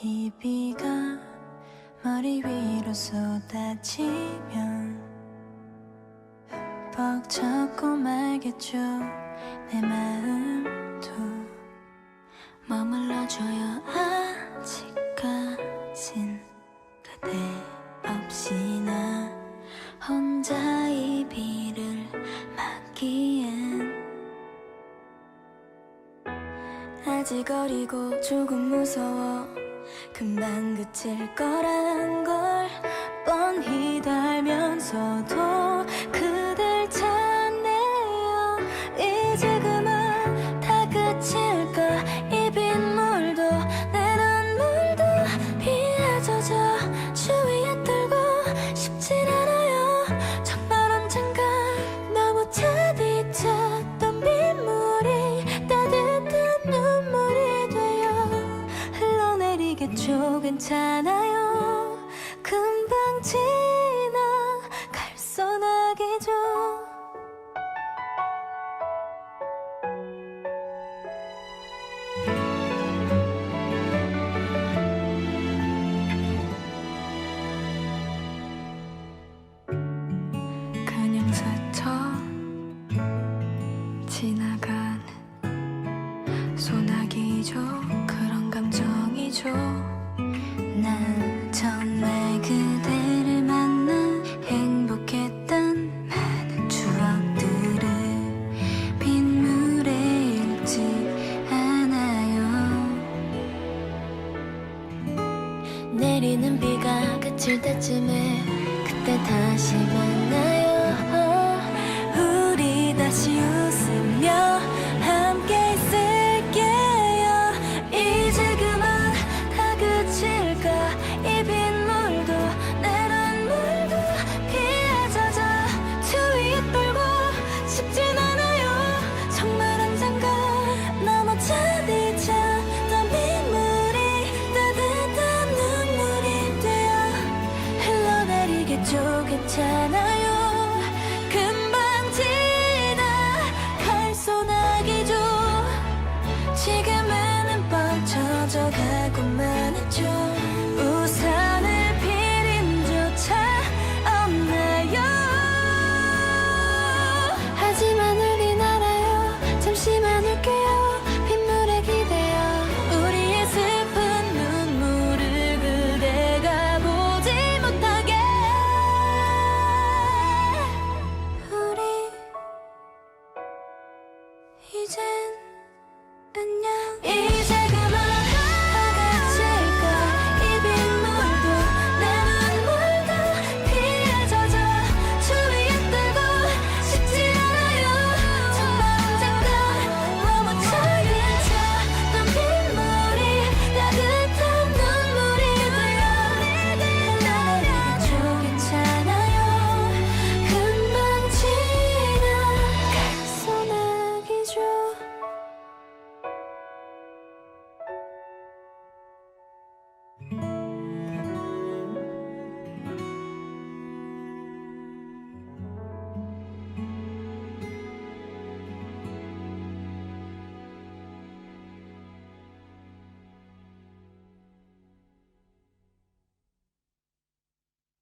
이 비가 머리 위로 쏟아지면 벅차고 말겠죠 내 마음도. 머물러줘요 아직까진. 그대 없이 나 혼자 이 비를 맞기엔. 아직 어리고 조금 무서워 금방 그칠 거란 걸 뻔히 달면서도 그 괜찮아요. 금방 지나갈 소나기죠. 그냥 스쳐 지나간 소나기죠. 그런 감정이죠 내리는 비가 그칠 때쯤에 그때 다시 만나요 괜찮아요. 금방 지나갈 소나기죠 지금은 뻥쳐져 가고만 했죠 이젠 안녕. 예.